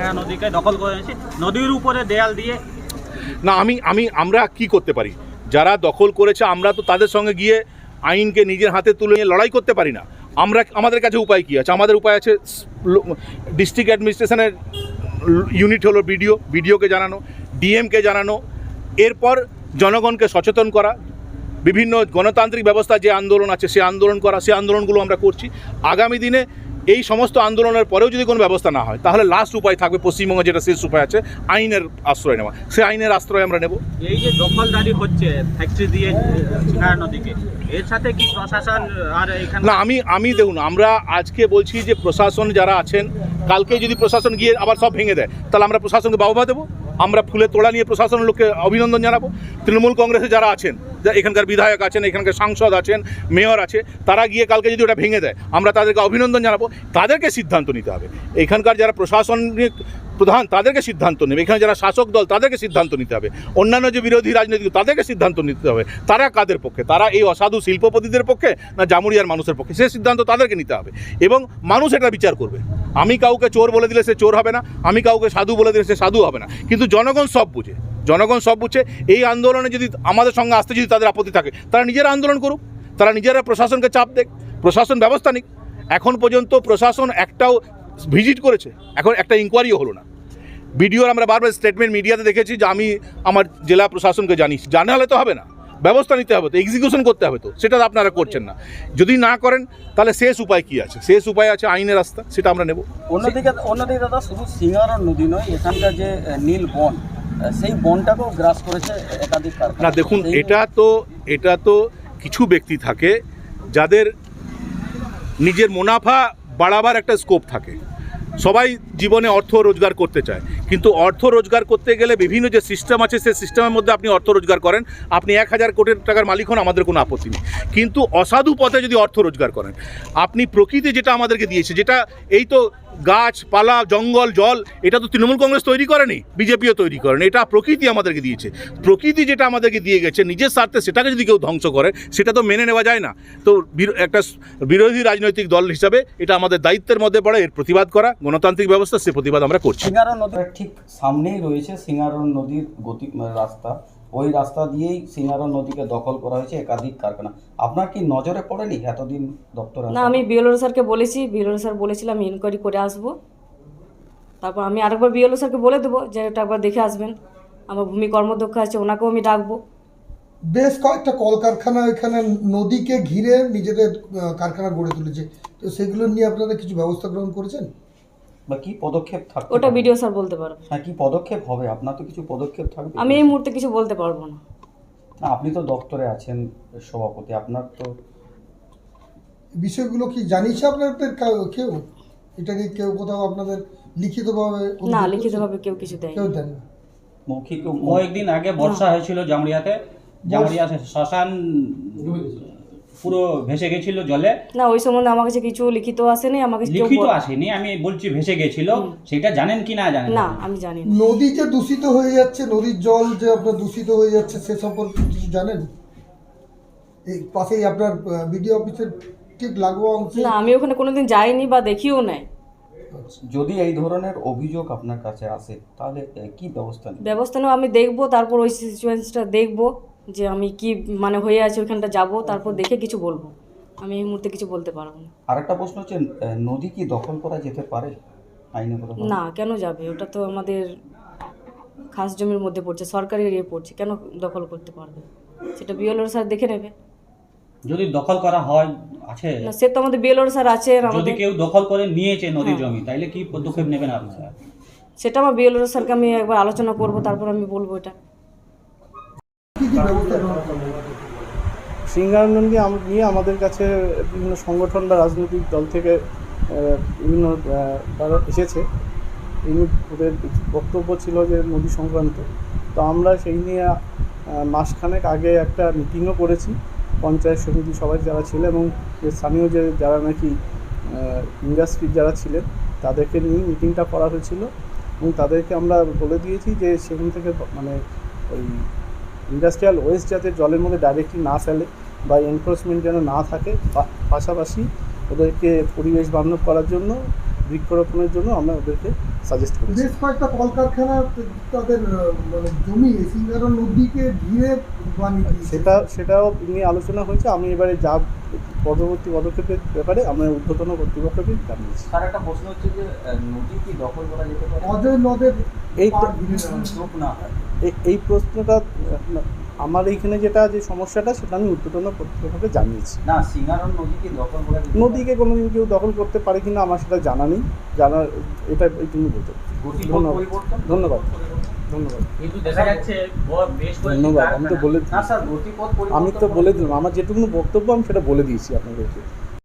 সিংহা নদীকে দখল করে নিয়েছে নদীর উপরে দেয়াল দিয়ে না, আমি আমি, আমরা কি করতে পারি? যারা দখল করেছে, আমরা তো তাদের সঙ্গে গিয়ে আইনকে নিজের হাতে তুলে নিয়ে লড়াই করতে পারি না। আমরা, আমাদের কাছে উপায় কী আছে? আমাদের উপায় আছে ডিস্ট্রিক্ট অ্যাডমিনিস্ট্রেশনের ইউনিট হলো বিডিও বিডিওকে জানানো, ডিএমকে জানানো, এরপর জনগণকে সচেতন করা, বিভিন্ন গণতান্ত্রিক ব্যবস্থা যে আন্দোলন আছে, সে আন্দোলন করা, সে আন্দোলনগুলো আমরা করছি। আগামী দিনে এই সমস্ত আন্দোলনের পরেও যদি কোনো ব্যবস্থা না হয় তাহলে লাস্ট উপায় থাকবে পশ্চিমবঙ্গে যেটা শেষ উপায় আছে আইনের আশ্রয় নেওয়া। সে আইনের আশ্রয় আমরা নেব। এই যে দখলদারি হচ্ছে ফ্যাক্টরি দিয়ে নদীকে এর সাথে কি প্রশাসন আর এখানে না আমি আমি দেখুন আমরা আজকে বলছি যে প্রশাসন যারা আছেন কালকে যদি প্রশাসন গিয়ে আবার সব ভেঙে দেয় তাহলে আমরা প্রশাসনকে বাহবা দেবো। আমরা ফুলে তোড়া নিয়ে প্রশাসনের লোককে অভিনন্দন জানাব। তৃণমূল কংগ্রেসে যারা আছেন এখানকার বিধায়ক আছেন, এখানকার সাংসদ আছেন, মেয়র আছে, তারা গিয়ে কালকে যদি ওটা ভেঙে দেয়, আমরা তাদেরকে অভিনন্দন জানাব, তাদেরকে সিদ্ধান্ত নিতে হবে। এখানকার যারা প্রশাসনিক প্রধান, তাদেরকে সিদ্ধান্ত নেবে। এখানে যারা শাসক দল, তাদেরকে সিদ্ধান্ত নিতে হবে। অন্যান্য যে বিরোধী রাজনৈতিক তাদেরকে সিদ্ধান্ত নিতে হবে। তারা কাদের পক্ষে? তারা এই অসাধু শিল্পপতিদের পক্ষে না জামুরিয়ার মানুষের পক্ষে? সে সিদ্ধান্ত তাদেরকে নিতে হবে। এবং মানুষ এটা বিচার করবে। আমি কাউকে চোর বলে দিলে সে চোর হবে না, আমি কাউকে সাধু বলে দিলে সে সাধু হবে না। কিন্তু জনগণ সব বুঝে। জনগণ সব বুঝছে, এই আন্দোলনে যদি আমাদের সঙ্গে আসতে যদি তাদের আপত্তি থাকে, তারা নিজেরা আন্দোলন করুক, তারা নিজেরা প্রশাসনকে চাপ দেখ প্রশাসন ব্যবস্থা নিক। এখন পর্যন্ত প্রশাসন একটাও ভিজিট করেছে, এখন একটা ইনকোয়ারিও হলো না। বিডিওর আমরা বারবার স্টেটমেন্ট মিডিয়াতে দেখেছি যে আমি আমার জেলা প্রশাসনকে জানি জানা হলে তো হবে না। ব্যবস্থা নিতে হবে তো এক্সিকিউশন করতে হবে তো, সেটা আপনারা করছেন না। যদি না করেন, তাহলে শেষ উপায় কি আছে? শেষ উপায় আছে আইনের রাস্তা, সেটা আমরা নেব। অন্যদিকে অন্যদিকে দাদা, শুধু সিঙ্গারা নদী নয়, এখানকার যে নীল বন সেই বনটাকেও গ্রাস করেছে একাধিক। না দেখুন এটা তো এটা তো কিছু ব্যক্তি থাকে যাদের নিজের মুনাফা বাড়াবার একটা স্কোপ থাকে। সবাই জীবনে অর্থ রোজগার করতে চায়। কিন্তু অর্থ রোজগার করতে গেলে বিভিন্ন যে সিস্টেম আছে সেই সিস্টেমের মধ্যে আপনি অর্থ রোজগার করেন। আপনি এক হাজার কোটি টাকার মালিক হন আমাদের কোনো আপত্তি নেই। কিন্তু অসাধু পথে যদি অর্থ রোজগার করেন আপনি প্রকৃতি যেটা আমাদেরকে দিয়েছে যেটা এই তো গাছপালা জঙ্গল, জল, এটা তো তৃণমূল কংগ্রেস তৈরি করেনি, বিজেপিও তৈরি করেনি, এটা প্রকৃতি আমাদেরকে দিয়েছে। প্রকৃতি যেটা আমাদেরকে দিয়ে গেছে, নিজের স্বার্থে সেটাকে যদি কেউ ধ্বংস করে, সেটা তো মেনে নেওয়া যায় না। তো একটা বিরোধী রাজনৈতিক দল হিসাবে এটা আমাদের দায়িত্বের মধ্যে পড়ে, এর প্রতিবাদ করা, গণতান্ত্রিক ব্যবস্থা, সে প্রতিবাদ আমরা করছি। সিঙ্গারা নদীর ঠিক সামনেই রয়েছে সিঙ্গারা নদীর গতি রাস্তা। ওই রাস্তা দিয়েই সিঙ্গারা নদীকে দখল করা হয়েছে একাধিক কারখানা। আপনার কি নজরে পড়েনি এতদিন দপ্তর না আমি বিএলও স্যারকে বলেছি বিএলও স্যার বলেছিলাম ইনকোয়ারি করে আসব। তারপর আমি আরেকবার বিএলও স্যারকে বলে দেবো যে এটা একবার দেখে আসবেন। আমার ভূমি কর্মদক্ষ আছে ওনাকেও আমি ডাকবো। বেশ কয়েকটা কলকারখানা এখানে নদীকে ঘিরে নিজেদের কারখানা গড়ে তুলেছে। তো সেগুলো নিয়ে আপনারা কিছু ব্যবস্থা গ্রহণ করেছেন? বা কি পদক্ষেপ থাকবে ওটা বিডিও স্যার বলতে পারবে। হ্যাঁ কি পদক্ষেপ হবে? আপনার তো কিছু পদক্ষেপ থাকবে। আমি এই মুহূর্তে কিছু বলতে পারব না। না, আপনি তো দপ্তরে আছেন সভাপতি আপনার তো বিষয়গুলো কি জানিয়েছে আপনাদের কেউ? এটা কি কেউ কোথাও আপনাদের লিখিতভাবে না লিখিতভাবে কেউ কিছু দেয় কেউ দেন না মৌখিক কয়েকদিন আগে বর্ষা হয়েছিল জামুরিয়াতে জামুরিয়া শ্মশান পুরো ভেসে গেছিল জলে। না ওই সম্বন্ধে আমার কাছে কিছু লিখিত আসেনি আমাকে কেউ লিখিত বল- আসেনি আমি বলছি ভেসে গেছিল সেটা জানেন কি না জানেন? না আমি জানি না। নদী যে দূষিত হয়ে যাচ্ছে নদীর জল যে আপনার দূষিত হয়ে যাচ্ছে সে সম্পর্কে কিছু জানেন? এই পাশেই আপনার বিডিও অফিসের ঠিক লাগোয়া অংশে? না আমি ওখানে কোনোদিন যাইনি বা দেখিও নাই। যদি এই ধরনের অভিযোগ আপনার কাছে আসে তাহলে কি ব্যবস্থা নেবে ব্যবস্থা নেওয়া আমি দেখব তারপর ওই সিচুয়েশনটা দেখব। যে আমি কি মানে হয়ে আছে ওইখানটা যাব তারপর দেখে কিছু বলব। আমি এই মুহূর্তে কিছু বলতে পারব না। আরেকটা প্রশ্ন হচ্ছে নদী কি দখল করা যেতে পারে? না কেন যাবে? ওটা তো আমাদের খাস জমির মধ্যে পড়ছে সরকারি এরিয়া পড়ছে কেন দখল করতে পারবে? সেটা বিএলওর স্যার দেখে নেবে। যদি দখল করা হয় আছে। না সে তো আমাদের বিএলওর স্যার আছে যদি আমাদের কেউ দখল করে নিয়েছে নদীর হ্যাঁ। জমি তাইলে কি পদক্ষেপ নেবেন আপনারা সেটা আমার বিএলওর স্যারকে আমি একবার আলোচনা করব তারপর আমি বলব এটা। সিঙ্গানন্দকে নিয়ে আমাদের কাছে বিভিন্ন সংগঠন বা রাজনৈতিক দল থেকে বিভিন্ন এসেছে। এমনি ওদের বক্তব্য ছিল যে নদী সংক্রান্ত। তো আমরা সেই নিয়ে মাসখানেক আগে একটা মিটিংও করেছি। পঞ্চায়েত সমিতি সবাই যারা ছিল এবং স্থানীয় যে যারা নাকি ইন্ডাস্ট্রির যারা ছিলেন, তাদেরকে নিয়ে মিটিংটা করা হয়েছিল। এবং তাদেরকে আমরা বলে দিয়েছি যে সেখান থেকে মানে ওই ইন্ডাস্ট্রিয়াল ওয়েস্ট যাতে জলের মধ্যে ডাইরেক্টলি না ফেলে বা এনফোর্সমেন্ট যেন না থাকে পাশাপাশি ওদেরকে পরিবেশ বান্ধব করার জন্য বৃক্ষরোপণের জন্য আমরা ওদেরকে সাজেস্ট করেছি। বেশ কয়েকটা কলকারখানা তাদের মানে জমি সিঙ্গারা নদীকে ঘিরে সেটা সেটাও নিয়ে আলোচনা হয়েছে। আমি এবারে যা পরবর্তী পদক্ষেপের ব্যাপারে আমরা ঊর্ধ্বতন কর্তৃপক্ষকে জানিয়েছি। স্যার একটা প্রশ্ন হচ্ছে যে নদী কি দখল করা যেতে পারে? অজয় নদের এই এই প্রশ্নটা আমার এইখানে যেটা যে সমস্যাটা সেটা আমি উদ্বোধন কর্তৃপক্ষকে জানিয়েছি। না সিঙ্গারন নদীকে দখল করে? নদীকে কোনোদিন কেউ দখল করতে পারে কিনা আমার সেটা জানা নেই। জানার এটা এইটুকু বলতে ধন্যবাদ। ধন্যবাদ। ধন্যবাদ। ধন্যবাদ। আমি তো বলে আমি তো বলে দিলাম। আমার যেটুকু বক্তব্য আমি সেটা বলে দিয়েছি আপনাদেরকে।